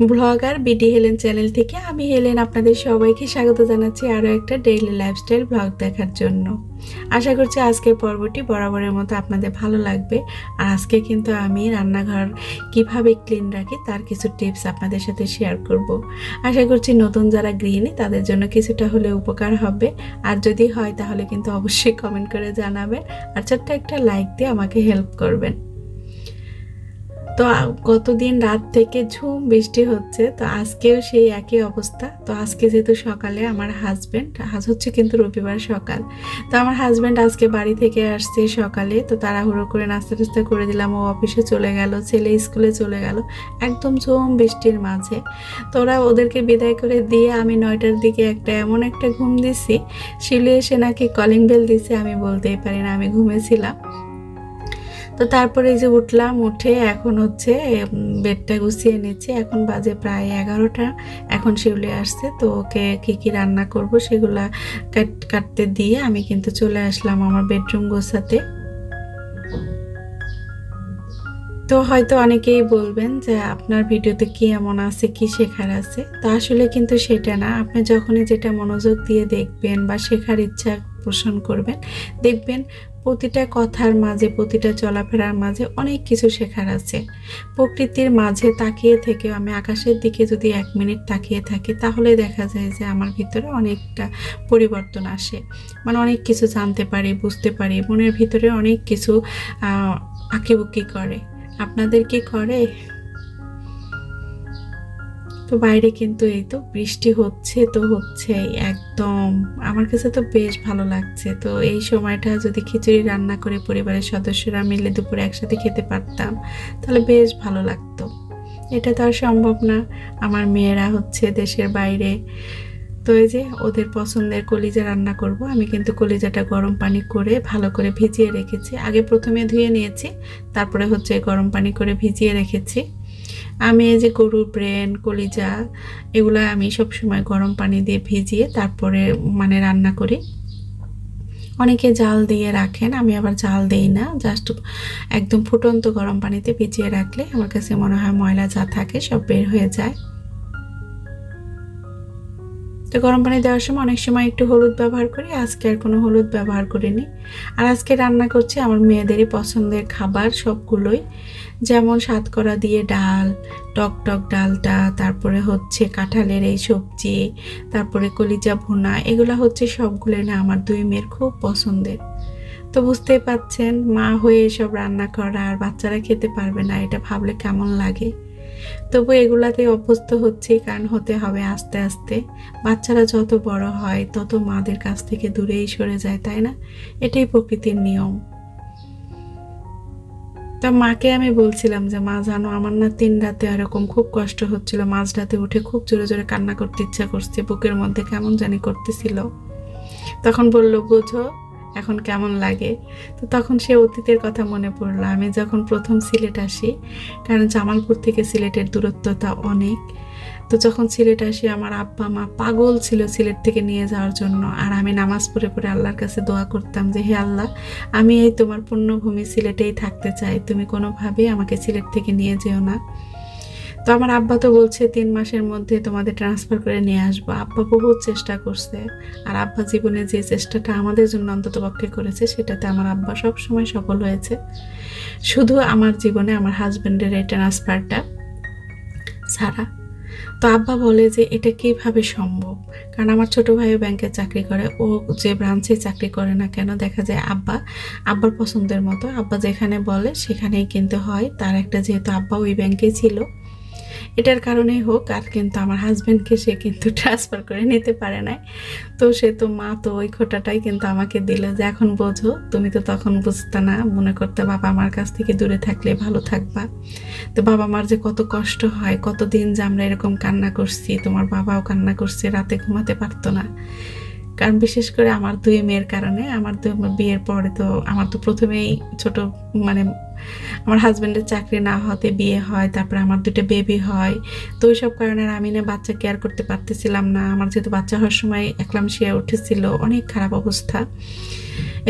Blogger BD Helen channel থেকে আমি Helen আপনাদের সবাইকে স্বাগত জানাচ্ছি আরও একটা ডেইলি লাইফস্টাইল ব্লগ দেখার জন্য। আশা করছি আজকের পর্বটি বরাবরের মতো আপনাদের ভালো লাগবে। আর আজকে কিন্তু আমি রান্নাঘর কীভাবে ক্লিন রাখি তার কিছু টিপস আপনাদের সাথে শেয়ার করব। আশা করছি নতুন যারা গৃহিণী তাদের জন্য কিছুটা হলে উপকার হবে। আর যদি হয় তাহলে কিন্তু অবশ্যই কমেন্ট করে জানাবেন। আর ছোট্ট একটা লাইক দিয়ে আমাকে হেল্প করবেন। তো গতদিন রাত থেকে ঝুম বৃষ্টি হচ্ছে, তো আজকেও সেই একই অবস্থা। তো আজকে যেহেতু সকালে আমার হাজব্যান্ড আজ হচ্ছে কিন্তু রবিবার সকাল। তো আমার হাজব্যান্ড আজকে বাড়ি থেকে আসছে সকালে, তো তাড়াহুড়ো করে নাস্তা টাস্তা করে দিলাম, ও অফিসে চলে গেল, ছেলে স্কুলে চলে গেল, একদম ঝুম বৃষ্টির মাঝে। তো ওরা ওদেরকে বিদায় করে দিয়ে আমি নয়টার দিকে একটা এমন একটা ঘুম দিছি শিলে এসে নাকি কলিং বেল দিছে, আমি বলতেই পারি না, আমি ঘুমেছিলাম তো তারপরে যে উঠলাম, উঠে এখন হচ্ছে বেডটা গুছিয়ে নিচ্ছি। এখন বাজে প্রায় এগারোটা। এখন শিউলি আসছে, তো ওকে কী কী রান্না করব সেগুলা কাট, কাটতে দিয়ে আমি কিন্তু চলে আসলাম আমার বেডরুম গোছাতে। তো হয়তো অনেকেই বলবেন যে, আপনার ভিডিওতে কি এমন আছে, কি শেখার আছে? তা আসলে কিন্তু সেটা না। আপনি যখনই যেটা মনোযোগ দিয়ে দেখবেন বা শেখার ইচ্ছা পোষণ করবেন, দেখবেন প্রতিটা কথার মাঝে, প্রতিটা চলাফেরার মাঝে অনেক কিছু শেখার আছে। প্রকৃতির মাঝে তাকিয়ে থেকে আমি আকাশের দিকে যদি এক মিনিট তাকিয়ে থাকি, তাহলে দেখা যায় যে আমার ভিতরে অনেকটা পরিবর্তন আসে। মানে অনেক কিছু জানতে পারি, বুঝতে পারি, মনের ভিতরে অনেক কিছু আঁকিবুকি করে। আপনাদের কি করে? তো বাইরে কিন্তু এই তো বৃষ্টি হচ্ছে তো হচ্ছে, একদম। আমার কাছে তো বেশ ভালো লাগছে। তো এই সময়টা যদি খিচুড়ি রান্না করে পরিবারের সদস্যরা মিলে দুপুরে একসাথে খেতে পারতাম, তাহলে বেশ ভালো লাগতো। এটা তো আর সম্ভব না। আমার মেয়েরা হচ্ছে দেশের বাইরে। তো এই যে ওদের পছন্দের কলিজা রান্না করব। আমি কিন্তু কলিজাটা গরম পানি করে ভালো করে ভিজিয়ে রেখেছি। আগে প্রথমে ধুয়ে নিয়েছি, তারপরে হচ্ছে গরম পানি করে ভিজিয়ে রেখেছি। আমি এই যে গরুর ব্রেন, কলিজা, এগুলো আমি সব সময় গরম পানি দিয়ে ভিজিয়ে তারপরে মানে রান্না করি। অনেকে জাল দিয়ে রাখেন, আমি আবার জাল দেই না জাস্ট একদম ফুটন্ত গরম পানিতে ভিজিয়ে রাখলে আমার কাছে মনে হয় ময়লা যা থাকে সব বের হয়ে যায়। তো গরম পানি দেওয়ার সময় অনেক সময় একটু হলুদ ব্যবহার করি। আজকে আর কোনো হলুদ ব্যবহার করিনি। আর আজকে রান্না করছি আমার মেয়েদেরই পছন্দের খাবার সবগুলোই। যেমন সাতকরা দিয়ে ডাল, টক টক ডালটা, তারপরে হচ্ছে কাঁঠালের এই সবজি, তারপরে কলিজা ভুনা, এগুলো হচ্ছে সবগুলো না আমার দুই মেয়ের খুব পছন্দের। তো বুঝতেই পাচ্ছেন, মা হয়ে এসব রান্না করা আর বাচ্চারা খেতে পারবে না, এটা ভাবলে কেমন লাগে। তবু এগুলাতে অভ্যস্ত হচ্ছি, কারণ হতে হবে আস্তে আস্তে। বাচ্চারা যত বড় হয়, তত মাদের কাছ থেকে দূরেই সরে যায়, তাই না? এটাই প্রকৃতির নিয়ম। তা মাকে আমি বলছিলাম যে, মা, জানো, আমার না তিন রাতে এরকম খুব কষ্ট হচ্ছিল। মাঝ রাতে উঠে খুব জোরে জোরে কান্না করতে ইচ্ছা করছে, বুকের মধ্যে কেমন জানি করতেছিল। তখন বলল, বুঝো এখন কেমন লাগে? তো তখন সে অতীতের কথা মনে পড়ল। আমি যখন প্রথম সিলেট আসি, কারণ জামালপুর থেকে সিলেটের দূরত্বটা অনেক। তো যখন সিলেট আসি, আমার আব্বা, মা পাগল ছিল সিলেট থেকে নিয়ে যাওয়ার জন্য। আর আমি নামাজ পড়ে পড়ে আল্লাহর কাছে দোয়া করতাম যে, হে আল্লাহ, আমি এই তোমার পুণ্যভূমি সিলেটেই থাকতে চাই। তুমি কোনোভাবেই আমাকে সিলেট থেকে নিয়ে যেও না। তো আমার আব্বা তো বলছে, তিন মাসের মধ্যে তোমাদের ট্রান্সফার করে নিয়ে আসব। আব্বা বহুত চেষ্টা করছে। আর আব্বা জীবনে যে চেষ্টাটা আমাদের জন্য অন্তত পক্ষে করেছে, সেটাতে আমার আব্বা সব সময় সফল হয়েছে। শুধু আমার জীবনে আমার হাজব্যান্ডের এই ট্রান্সফারটা ছাড়া। তো আব্বা বলে যে, এটা কীভাবে সম্ভব? কারণ আমার ছোট ভাইও ব্যাংকে চাকরি করে, ও যে ব্রাঞ্চে চাকরি করে না কেন, দেখা যায় আব্বা, আব্বার পছন্দের মতো। আব্বা যেখানে বলে, সেখানেই কিন্তু হয়। তার একটা যেহেতু আব্বা ওই ব্যাংকেই ছিল। এটার কারণেই হোক, আর কিন্তু আমার হাজব্যান্ডকে সে কিন্তু ট্রান্সফার করে নিতে পারে নাই। তো সে তো মা, তো ওই খোটাটাই কিন্তু আমাকে দিল যে এখন বোঝো, তুমি তো তখন বুঝতে না, মনে করতে বাবা মার কাছ থেকে দূরে থাকলে ভালো থাকবা। তো বাবা মার যে কত কষ্ট হয়, কতদিন যে আমরা এরকম কান্না করছি, তোমার বাবাও কান্না করছে, রাতে ঘুমাতে পারতো না। কারণ বিশেষ করে আমার দুই মেয়ের কারণে, আমার দুই বিয়ের পরে তো আমার তো প্রথমেই ছোট মানে আমার হাজব্যান্ডের চাকরি না হতে বিয়ে হয়, তারপরে আমার দুটো বেবি হয়। তো ওইসব কারণে আমি না বাচ্চা কেয়ার করতে পারতেছিলাম না। আমার যেহেতু বাচ্চা হওয়ার সময় একলাম শিয়া উঠেছিল, অনেক খারাপ অবস্থা।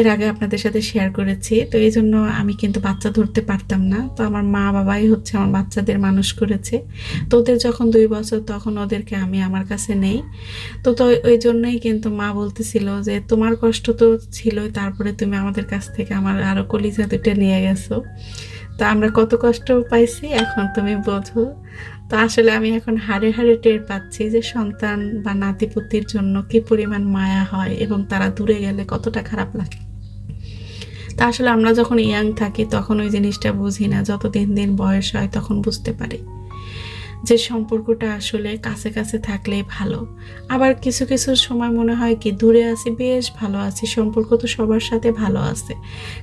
এর আগে আপনাদের সাথে শেয়ার করেছি। তো এই জন্য আমি কিন্তু বাচ্চা ধরতে পারতাম না। তো আমার মা বাবাই হচ্ছে আমার বাচ্চাদের মানুষ করেছে। তো ওদের যখন দুই বছর তখন ওদেরকে আমি আমার কাছে নেই। তো তো ওই জন্যই কিন্তু মা বলতেছিল যে, তোমার কষ্ট তো ছিলই, তারপরে তুমি আমাদের কাছ থেকে আমার আরও কলিজা দুটো নিয়ে গেছো। তো আমরা কত কষ্ট পাইছি, এখন তুমি বোঝো। তো আসলে আমি এখন হাড়ে হাড়ে টের পাচ্ছি যে, সন্তান বা নাতিপুতির জন্য কি পরিমাণ মায়া হয় এবং তারা দূরে গেলে কতটা খারাপ লাগে। তা আসলে আমরা যখন ইয়াং থাকি, তখন ওই জিনিসটা বুঝি না। যত দিন দিন বয়স হয়, তখন বুঝতে পারি যে সম্পর্কটা আসলে কাছে কাছে থাকলেই ভালো। আবার কিছু কিছু সময় মনে হয় কি, দূরে আছি, বেশ ভালো আছি, সম্পর্ক তো সবার সাথে ভালো আছে।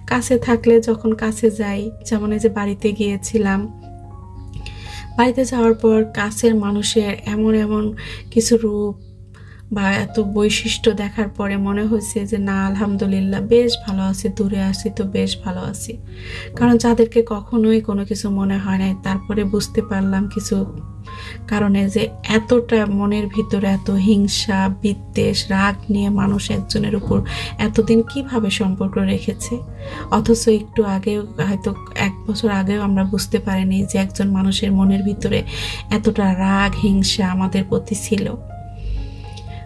কাছে থাকলে যখন কাছে যাই, যেমন এই যে বাড়িতে গিয়েছিলাম, বাড়িতে যাওয়ার পর কাছের মানুষের এমন এমন কিছু রূপ বা এত বৈশিষ্ট্য দেখার পরে মনে হয়েছে যে, না, আলহামদুলিল্লাহ, বেশ ভালো আছি, দূরে আছি তো বেশ ভালো আছি। কারণ যাদেরকে কখনোই কোনো কিছু মনে হয় নাই। তারপরে বুঝতে পারলাম কিছু কারণে যে, এতটা মনের ভিতরে এত হিংসা, বিদ্বেষ, রাগ নিয়ে মানুষ একজনের উপর এতদিন কীভাবে সম্পর্ক রেখেছে? অথচ একটু আগেও, হয়তো এক বছর আগেও আমরা বুঝতে পারিনি যে, একজন মানুষের মনের ভিতরে এতটা রাগ, হিংসা আমাদের প্রতি ছিল।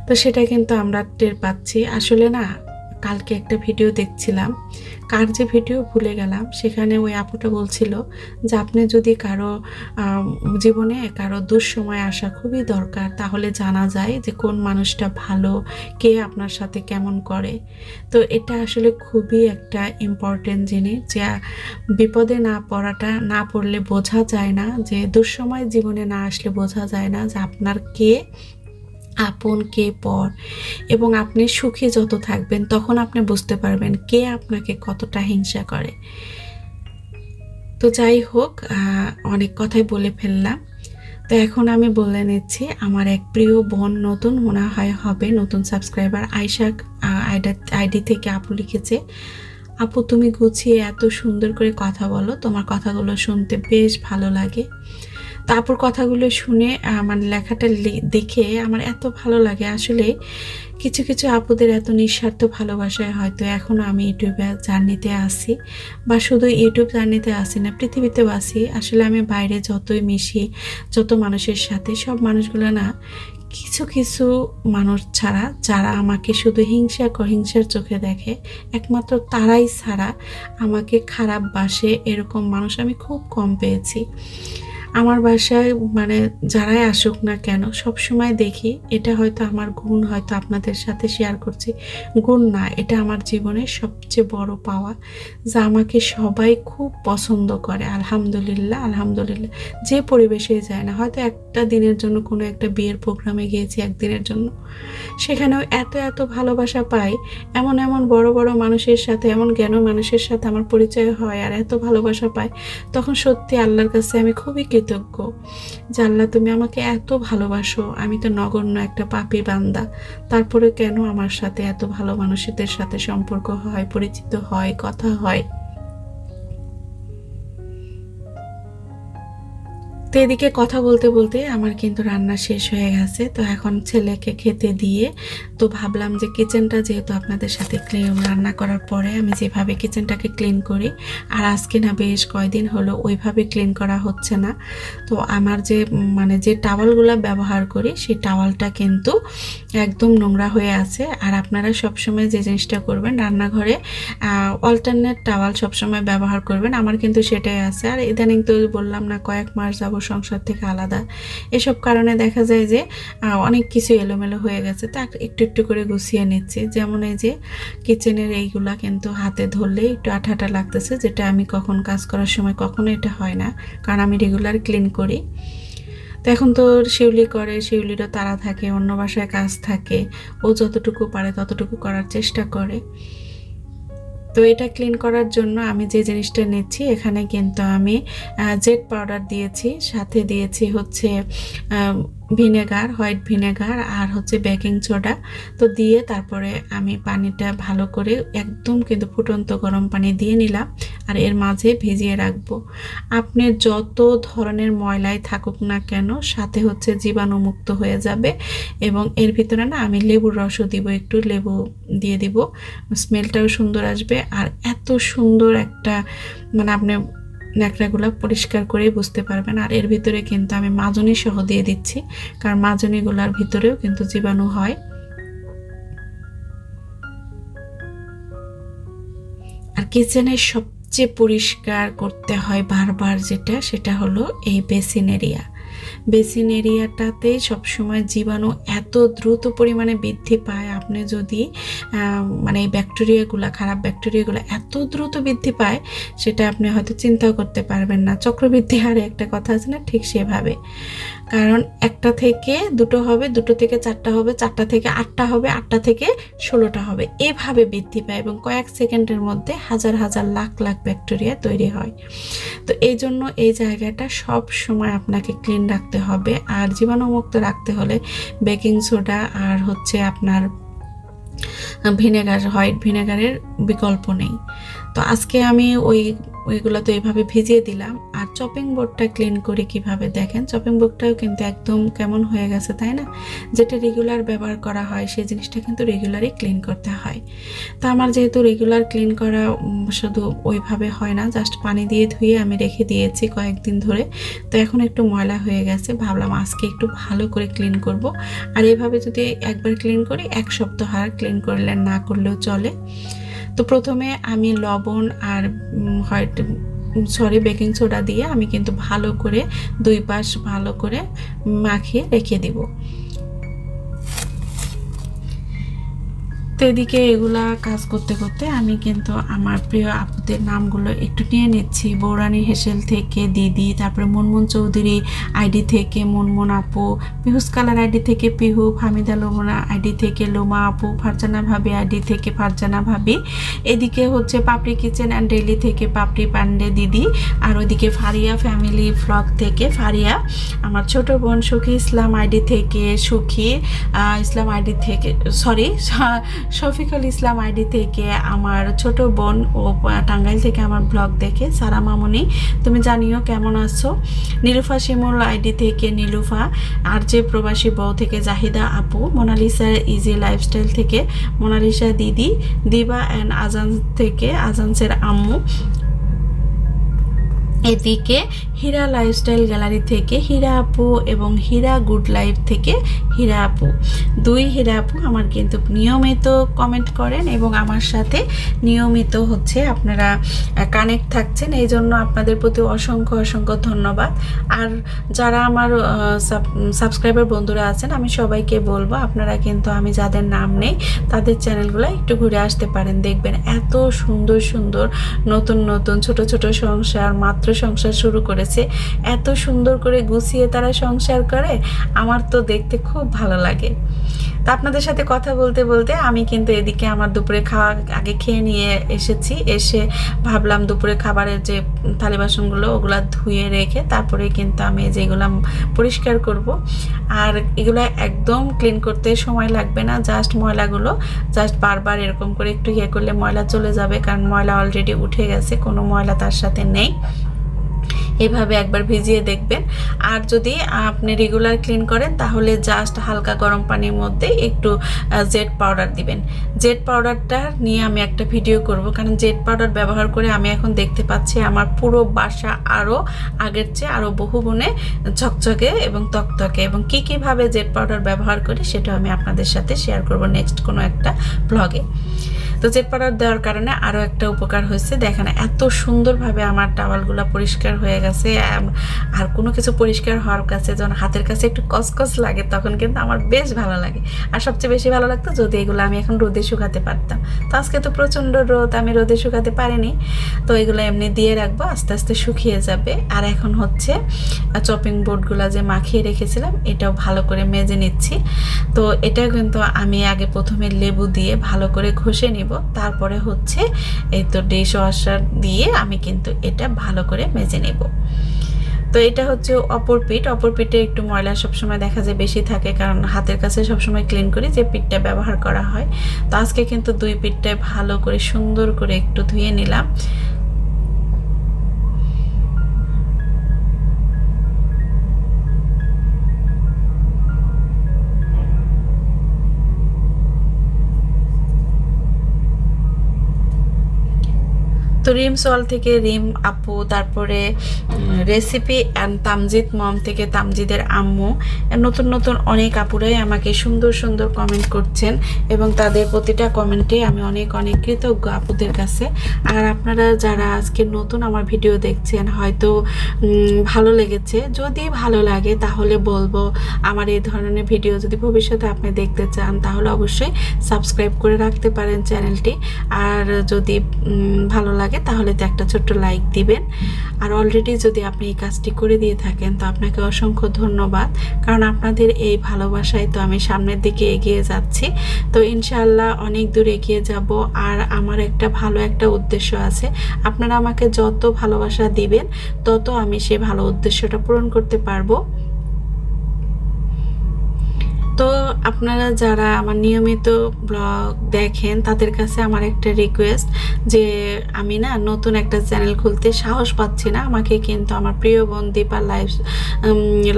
তো সেটা কিন্তু আমরা টের পাচ্ছি। আসলে না, কালকে একটা ভিডিও দেখছিলাম। কার যে ভিডিও ভুলে গেলাম, সেখানে ওই আপুটা বলছিল যে, আপনি যদি কারও জীবনে কারও দুঃসময় আসা খুবই দরকার, তাহলে জানা যায় যে, কোন মানুষটা ভালো, কে আপনার সাথে কেমন করে। তো এটা আসলে খুবই একটা ইম্পর্টেন্ট জিনিস যে, বিপদে না পড়াটা, না পড়লে বোঝা যায় না যে, দুঃসময় জীবনে না আসলে বোঝা যায় না যে, আপনার কে আপন কে পর এবং আপনি সুখী যত থাকবেন তখন আপনি বুঝতে পারবেন কে আপনাকে কতটা হিংসা করে। তো যাই হোক অনেক কথাই বলে ফেললাম। তো এখন আমি বলে নিচ্ছি, আমার এক প্রিয় বোন নতুন, মনে হয় হবে নতুন সাবস্ক্রাইবার, আয়শা আইডা, আইডি থেকে আপু লিখেছে, আপু, তুমি গুছিয়ে এত সুন্দর করে কথা বলো, তোমার কথাগুলো শুনতে বেশ ভালো লাগে। তো আপুর কথাগুলো শুনে মানে লেখাটা দেখে আমার এত ভালো লাগে। আসলে কিছু কিছু আপুদের এত নিঃস্বার্থ ভালোবাসায় হয়তো এখনও আমি ইউটিউবে জার্নিতে আসি বা শুধু ইউটিউব জার্নিতে আসি না, পৃথিবীতেও আসি আসলে আমি বাইরে যতই মিশি, যত মানুষের সাথে, সব মানুষগুলো না কিছু কিছু মানুষ ছাড়া, যারা আমাকে শুধু হিংসা হিংসার চোখে দেখে, একমাত্র তারাই ছাড়া আমাকে খারাপ বাসে এরকম মানুষ আমি খুব কম পেয়েছি। আমার বাসায় মানে যারাই আসুক না কেন, সব সময় দেখি এটা হয়তো আমার গুণ, হয়তো আপনাদের সাথে শেয়ার করছি। গুণ না, এটা আমার জীবনের সবচেয়ে বড় পাওয়া যা আমাকে সবাই খুব পছন্দ করে। আলহামদুলিল্লাহ আলহামদুলিল্লাহ। যে পরিবেশে যায় না, হয়তো একটা দিনের জন্য কোনো একটা বিয়ের প্রোগ্রামে গিয়েছি একদিনের জন্য। সেখানেও এত এত ভালোবাসা পাই, এমন এমন বড় বড় মানুষের সাথে, এমন জ্ঞান মানুষের সাথে আমার পরিচয় হয় আর এত ভালোবাসা পাই, তখন সত্যি আল্লাহর কাছে আমি খুবই কৃতজ্ঞ। আল্লাহ তুমি আমাকে এত ভালোবাসো। আমি তো নগণ্য একটা পাপি বান্দা। তারপরে কেন আমার সাথে এত ভালো মানুষদের সাথে সম্পর্ক হয়, পরিচিত হয়, কথা হয়? তো এদিকে কথা বলতে বলতে আমার কিন্তু রান্না শেষ হয়ে গেছে। তো এখন ছেলেকে খেতে দিয়ে তো ভাবলাম যে কিচেনটা যেহেতু আপনাদের সাথে রান্না করার পরে আমি যেভাবে কিচেনটাকে ক্লিন করি, আর আজকে না বেশ কয়দিন হলো ওইভাবে ক্লিন করা হচ্ছে না। তো আমার যে মানে যে টাওয়ালগুলো ব্যবহার করি, সেই টাওয়ালটা কিন্তু একদম নোংরা হয়ে আছে। আর আপনারা সবসময় যে জিনিসটা করবেন রান্নাঘরে অল্টারনেট টাওয়াল সবসময় ব্যবহার করবেন। আমার কিন্তু সেটাই আছে। আর ইদানিং তো বললাম না, কয়েক মাস যাব সংসার থেকে আলাদা। এসব কারণে দেখা যায় যে অনেক কিছু এলোমেলো হয়ে গেছে। তা একটু একটু করে গুছিয়ে নিচ্ছি। যেমন এই যে কিচেনের এইগুলা কিন্তু হাতে ধরলে একটু আঠা আঠা লাগতেছে, যেটা আমি কখন কাজ করার সময় কখনো এটা হয় না। কারণ আমি রেগুলার ক্লিন করি। তো এখন তো শিউলি করে, শিউলিরও তারা থাকে, অন্য বাসায় কাজ থাকে। ও যতটুকু পারে ততটুকু করার চেষ্টা করে। তো এটা ক্লিন করার জন্য আমি যে জিনিসটা নিচ্ছি, এখানে কিন্তু আমি জেট পাউডার দিয়েছি, সাথে দিয়েছি হচ্ছে ভিনেগার, হোয়াইট ভিনেগার আর হচ্ছে বেকিং সোডা। তো দিয়ে তারপরে আমি পানিটা ভালো করে একদম কিন্তু ফুটন্ত গরম পানি দিয়ে নিলাম আর এর মাঝে ভিজিয়ে রাখব। আপনি যত ধরনের ময়লাই থাকুক না কেন সাথে হচ্ছে জীবাণুমুক্ত হয়ে যাবে এবং এর ভিতরে না আমি লেবুর রসও দিব, একটু লেবু দিয়ে দিব। স্মেলটাও সুন্দর আসবে আর এত সুন্দর একটা মানে আপনি ন্যাকড়াগুলো পরিষ্কার করেই বুঝতে পারবেন। আর এর ভিতরে কিন্তু আমি মাজনি সহ দিয়ে দিচ্ছি, কারণ মাজনিগুলার ভিতরেও কিন্তু জীবাণু হয়। আর কিচেনের সবচেয়ে পরিষ্কার করতে হয় বারবার যেটা, সেটা হলো এই বেসিন এরিয়া। বেসিন এরিয়াটাতে সবসময় জীবাণু এত দ্রুত পরিমাণে বৃদ্ধি পায়। আপনি যদি মানে এই ব্যাকটেরিয়াগুলো, খারাপ ব্যাকটেরিয়াগুলো এত দ্রুত বৃদ্ধি পায়, সেটা আপনি হয়তো চিন্তাও করতে পারবেন না। চক্রবৃদ্ধি হারে একটা কথা আছে না, ঠিক সেভাবে। কারণ একটা থেকে দুটো হবে, দুটো থেকে চারটা হবে, চারটা থেকে আটটা হবে, আটটা থেকে ষোলোটা হবে। এভাবে বৃদ্ধি পায় এবং কয়েক সেকেন্ডের মধ্যে হাজার হাজার লাখ লাখ ব্যাকটেরিয়া তৈরি হয়। তো এই জন্য এই জায়গাটা সব সময় আপনাকে ক্লিন রাখতে হবে। আর জীবাণুমুক্ত রাখতে হলে বেকিং সোডা আর হচ্ছে আপনার ভিনেগার, হোয়াইট ভিনেগারের বিকল্প নেই। তো আজকে আমি ওই ওইগুলো তো এইভাবে ভিজিয়ে দিলাম। আর চপিং বোর্ডটা ক্লিন করে কীভাবে দেখেন? চপিং বোর্ডটাও কিন্তু একদম কেমন হয়ে গেছে, তাই না? যেটা রেগুলার ব্যবহার করা হয়, সেই জিনিসটা কিন্তু রেগুলারই ক্লিন করতে হয়। তো আমার যেহেতু রেগুলার ক্লিন করা শুধু ওইভাবে হয় না জাস্ট পানি দিয়ে ধুয়ে আমি রেখে দিয়েছি কয়েকদিন ধরে। তো এখন একটু ময়লা হয়ে গেছে, ভাবলাম আজকে একটু ভালো করে ক্লিন করব। আর এভাবে যদি একবার ক্লিন করি, এক সপ্তাহ আর ক্লিন করলে না করলেও চলে। তো প্রথমে আমি লবণ আর হোয়াইট সরি, বেকিং সোডা দিয়ে আমি কিন্তু ভালো করে দুই পাশ ভালো করে মাখিয়ে রেখে দিব। তো এদিকে এগুলা কাজ করতে করতে আমি কিন্তু আমার প্রিয় আপুদের নামগুলো একটু নিয়ে নিচ্ছি। বৌরানী হেসেল থেকে দিদি, তারপরে মুনমুন চৌধুরী আইডি থেকে মুনমুন আপু, পিহুস কালার আইডি থেকে পিহু ফামিদা লোমনা আইডি থেকে লোমা আপু, ফারজানা ভাবি আইডি থেকে ফারজানা ভাবি। এদিকে হচ্ছে পাপড়ি কিচেন অ্যান্ড ডেলি থেকে পাপড়ি পান্ডে দিদি, আর ওইদিকে ফারিয়া ফ্যামিলি ফ্লগ থেকে ফারিয়া, আমার ছোট বোন সুখী, ইসলাম আইডি থেকে সুখী ইসলাম আইডি থেকে, সরি শফিকুল ইসলাম আইডি থেকে আমার ছোট বোন ও টাঙ্গাইল থেকে আমার ব্লগ দেখে, সারা মামুনি, তুমি জানিও কেমন আছো? নীলুফা শিমুল আইডি থেকে নীলুফা, আর যে প্রবাসী বউ থেকে জাহিদা আপু, মোনালিসার ইজি লাইফস্টাইল থেকে মোনালিসা দিদি, দিবা অ্যান্ড আজান থেকে আজানসের আম্মু এদিকে হীরা লাইফস্টাইল গ্যালারি থেকে হীরা আপু এবং হীরা গুড লাইফ থেকে হীরা আপু। দুই হীরা আপু আমার কিন্তু নিয়মিত কমেন্ট করেন এবং আমার সাথে নিয়মিত হচ্ছে আপনারা কানেক্ট থাকছেন। এই জন্য আপনাদের প্রতি অসংখ্য অসংখ্য ধন্যবাদ। আর যারা আমার সাবস্ক্রাইবার বন্ধুরা আছেন, আমি সবাইকে বলব, আপনারা কিন্তু আমি যাদের নাম নেই, তাদের চ্যানেলগুলো একটু ঘুরে আসতে পারেন। দেখবেন এত সুন্দর সুন্দর নতুন নতুন ছোট ছোট সংসার, মাত্র সংসার শুরু করেছে। এত সুন্দর করে গুছিয়ে তারা সংসার করে, আমার তো দেখতে খুব ভালো লাগে। তা আপনাদের সাথে কথা বলতে বলতে আমি কিন্তু এদিকে আমার দুপুরে খাওয়া আগে খেয়ে নিয়ে এসেছি। এসে ভাবলাম দুপুরে খাবারের যে থালি বাসনগুলো ওগুলা ধুয়ে রেখে তারপরে কিন্তু আমি যেগুলো পরিষ্কার করব। আর এগুলো একদম ক্লিন করতে সময় লাগবে না জাস্ট ময়লাগুলো জাস্ট বারবার এরকম করে একটু ইয়ে করলে ময়লা চলে যাবে, কারণ ময়লা অলরেডি উঠে গেছে, কোনো ময়লা তার সাথে নেই। এভাবে একবার ভিজিয়ে দেখবেন। আর যদি আপনি রেগুলার ক্লিন করেন, তাহলে জাস্ট হালকা গরম পানির মধ্যে একটু জেড পাউডার দিবেন। জেড পাউডারটা নিয়ে আমি একটা ভিডিও করব, কারণ জেড পাউডার ব্যবহার করে আমি এখন দেখতে পাচ্ছি আমার পুরো বাসা আরও আগের চেয়ে আরও বহু গুণে ঝকঝকে এবং তকতকে। এবং কী কীভাবে জেড পাউডার ব্যবহার করি, সেটা আমি আপনাদের সাথে শেয়ার করব নেক্সট কোনো একটা ব্লগে তো পাউডার দেওয়ার কারণে আরও একটা উপকার হয়েছে। দেখেন, এত সুন্দরভাবে আমার টাওয়ালগুলো পরিষ্কার হয়ে গেছে। আর কোনো কিছু পরিষ্কার হওয়ার কাছে যখন হাতের কাছে একটু কসকস লাগে, তখন কিন্তু আমার বেশ ভালো লাগে। আর সবচেয়ে বেশি ভালো লাগতো যদি এগুলো আমি এখন রোদে শুকাতে পারতাম। তো আজকে তো প্রচণ্ড রোদ, আমি রোদে শুকাতে পারিনি। তো এগুলো এমনি দিয়ে রাখব, আস্তে আস্তে শুকিয়ে যাবে। আর এখন হচ্ছে চপিং বোর্ডগুলো যে মাখিয়ে রেখেছিলাম, এটাও ভালো করে মেজে নিচ্ছি। তো এটা কিন্তু আমি আগে প্রথমে লেবু দিয়ে ভালো করে ঘষে নিব। তারপরে হচ্ছে এই তো ডিশ ওয়াশার দিয়ে আমি কিন্তু এটা ভালো করে মেজে নেব। তো এটা হচ্ছে অপর পিঠ। অপর পিঠে একটু ময়লা সবসময় দেখা যায় বেশি থাকে, কারণ হাতের কাছে সবসময় ক্লিন করি, যে পিঠটা ব্যবহার করা হয়। তো আজকে কিন্তু দুই পিঠটায় ভালো করে সুন্দর করে একটু ধুয়ে নিলাম। তো রিম সল থেকে রিম আপু, তারপরে রেসিপি অ্যান্ড তামজিদ মম থেকে তামজিদের আম্মু নতুন নতুন অনেক আপুরাই আমাকে সুন্দর সুন্দর কমেন্ট করছেন এবং তাদের প্রতিটা কমেন্টে আমি অনেক অনেক কৃতজ্ঞ আপুদের কাছে। আর আপনারা যারা আজকে নতুন আমার ভিডিও দেখছেন, হয়তো ভালো লেগেছে। যদি ভালো লাগে তাহলে বলব, আমার এই ধরনের ভিডিও যদি ভবিষ্যতে আপনি দেখতে চান, তাহলে অবশ্যই সাবস্ক্রাইব করে রাখতে পারেন চ্যানেলটি আর যদি ভালো লাগে তাহলে তো একটা ছোট্ট লাইক দিবেন। আর অলরেডি যদি আপনি এই কাজটি করে দিয়ে থাকেন, তো আপনাকে অসংখ্য ধন্যবাদ। কারণ আপনাদের এই ভালোবাসায় তো আমি সামনের দিকে এগিয়ে যাচ্ছি। তো ইনশাআল্লাহ অনেক দূর এগিয়ে যাব। আর আমার একটা ভালো একটা উদ্দেশ্য আছে। আপনারা আমাকে যত ভালোবাসা দিবেন, তত আমি সে ভালো উদ্দেশ্যটা পূরণ করতে পারব। তো আপনারা যারা আমার নিয়মিত ব্লগ দেখেন, তাদের কাছে আমার একটা রিকোয়েস্ট যে আমি না নতুন একটা চ্যানেল খুলতে সাহস পাচ্ছি না। আমাকে কিন্তু আমার প্রিয় বোন Dipa life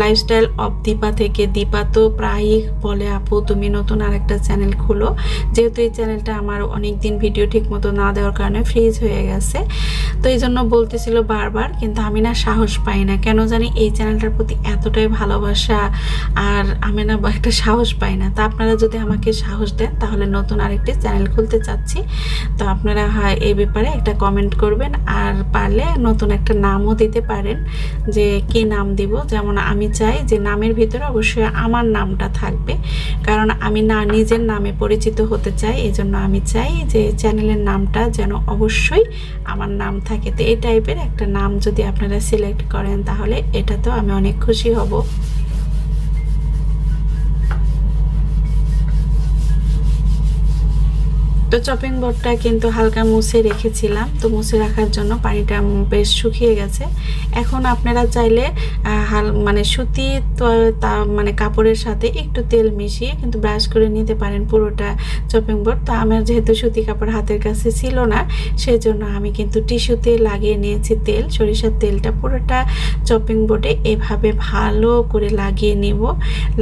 lifestyle of Dipa থেকে দীপা তো প্রায়ই বলে, আপু, তুমি নতুন আর একটা চ্যানেল খুলো। যেহেতু এই চ্যানেলটা আমার অনেক দিন ভিডিও ঠিক মতো না দেওয়ার কারণে ফ্রিজ হয়ে গেছে। তো এই জন্য বলতেছিল বারবার, কিন্তু আমি না সাহস পাই না। কেন জানি এই চ্যানেলটার প্রতি এতটাই ভালোবাসা, আর আমি না একটা সাহস পাই না। তা আপনারা যদি আমাকে সাহস দেন, তাহলে নতুন আরেকটি চ্যানেল খুলতে চাচ্ছি। তো আপনারা হয় এই ব্যাপারে একটা কমেন্ট করবেন, আর পারলে নতুন একটা নামও দিতে পারেন, যে কি নাম দিব। যেমন আমি চাই যে নামের ভিতরে অবশ্যই আমার নামটা থাকবে। কারণ আমি না নিজের নামে পরিচিত হতে চাই এই জন্য আমি চাই যে চ্যানেলের নামটা যেন অবশ্যই আমার নাম থাকে। তো এই টাইপের একটা নাম যদি আপনারা সিলেক্ট করেন, তাহলে এটা তো আমি অনেক খুশি হব। তো চপিং বোর্ডটা কিন্তু হালকা মুছে রেখেছিলাম। তো মুছে রাখার জন্য পানিটা বেশ শুকিয়ে গেছে। এখন আপনারা চাইলে হাল মানে সুতি তো মানে কাপড়ের সাথে একটু তেল মিশিয়ে কিন্তু ব্রাশ করে নিতে পারেন পুরোটা চপিং বোর্ড তো আমার যেহেতু সুতি কাপড় হাতের কাছে ছিল না সেই জন্য আমি কিন্তু টিস্যুতে লাগিয়ে নিয়েছি তেল। সরিষার তেলটা পুরোটা চপিং বোর্ডে এভাবে ভালো করে লাগিয়ে নিব।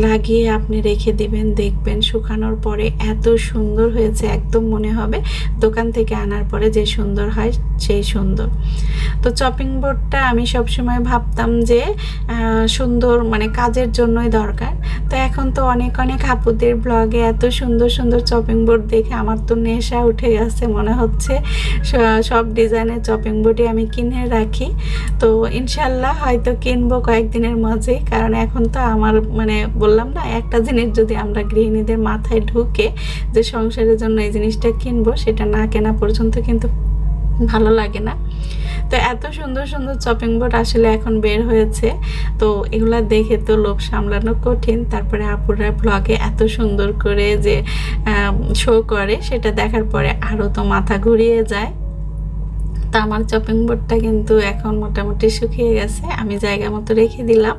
লাগিয়ে আপনি রেখে দিবেন, দেখবেন শুকানোর পরে এত সুন্দর হয়েছে, একদম মনে হবে। দোকান থেকে আনার পরে যে সুন্দর হয়, সেই সুন্দর। তো চপিং বোর্ডটা আমি সবসময় ভাবতাম যে সুন্দর মানে কাজের জন্যই দরকার। তো এখন তো অনেক অনেক আপুদের ব্লগে এত সুন্দর সুন্দর চপিং বোর্ড দেখে আমার তো নেশা উঠে গেছে মনে হচ্ছে। সব ডিজাইনের চপিং বোর্ডই আমি কিনে রাখি। তো ইনশাল্লাহ হয়তো কিনবো কয়েকদিনের মাঝেই, কারণ এখন তো আমার মানে বললাম না, একটা জিনিস যদি আমরা গৃহিণীদের মাথায় ঢুকে যে সংসারের জন্য এই জিনিসটা কিনবো, সেটা না কেনা পর্যন্ত কিন্তু ভালো লাগে না। তো এত সুন্দর সুন্দর চপিং বোর্ড আসলে এখন বের হয়েছে। তো এগুলা দেখে তো লোভ সামলানো কঠিন। তারপরে আপুরা ব্লগে এত সুন্দর করে যে শো করে, সেটা দেখার পরে আরও তো মাথা ঘুরিয়ে যায়। তা আমার চপিং বোর্ডটা কিন্তু এখন মোটামুটি শুকিয়ে গেছে, আমি জায়গা মতো রেখে দিলাম।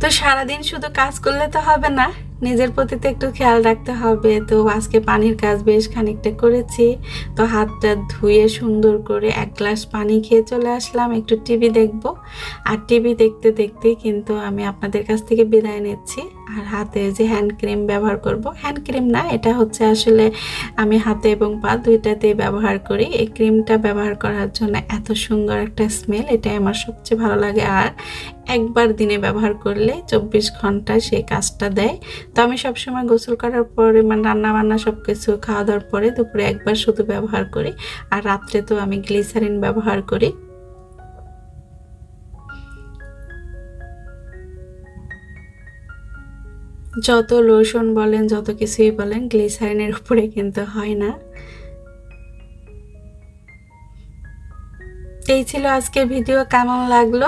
তো সারাদিন শুধু কাজ করলে তো হবে না। নিজের প্রতি তো একটু খেয়াল রাখতে হবে। তো আজকে পানির কাজ বেশ খানিকটা করেছি। তো হাতটা ধুয়ে সুন্দর করে এক গ্লাস পানি খেয়ে চলে আসলাম। একটু টিভি দেখব। আর টিভি দেখতে দেখতে কিন্তু আমি আপনাদের কাছ থেকে বিদায় নিচ্ছি। আর হাতে যে হ্যান্ড ক্রিম ব্যবহার করব হ্যান্ড ক্রিম না, এটা হচ্ছে আসলে আমি হাতে এবং পা দুইটাতেই ব্যবহার করি। এই ক্রিমটা ব্যবহার করার জন্য এত সুন্দর একটা স্মেল এটাই আমার সবচেয়ে ভালো লাগে। আর একবার দিনে ব্যবহার করলে চব্বিশ ঘণ্টা সেই কাজটা দেয়। তো আমি সবসময় গোসল করার পরে মানে রান্না বান্না সব কিছু খাওয়া দাওয়ার পরে দুপুরে একবার শুধু ব্যবহার করি। আর রাত্রে তো আমি গ্লিসারিন ব্যবহার করি। যত লোশন বলেন, যত কিছুই বলেন, গ্লিসারিনের উপরে কিন্তু হয় না। এই ছিল আজকে ভিডিও, কেমন লাগল?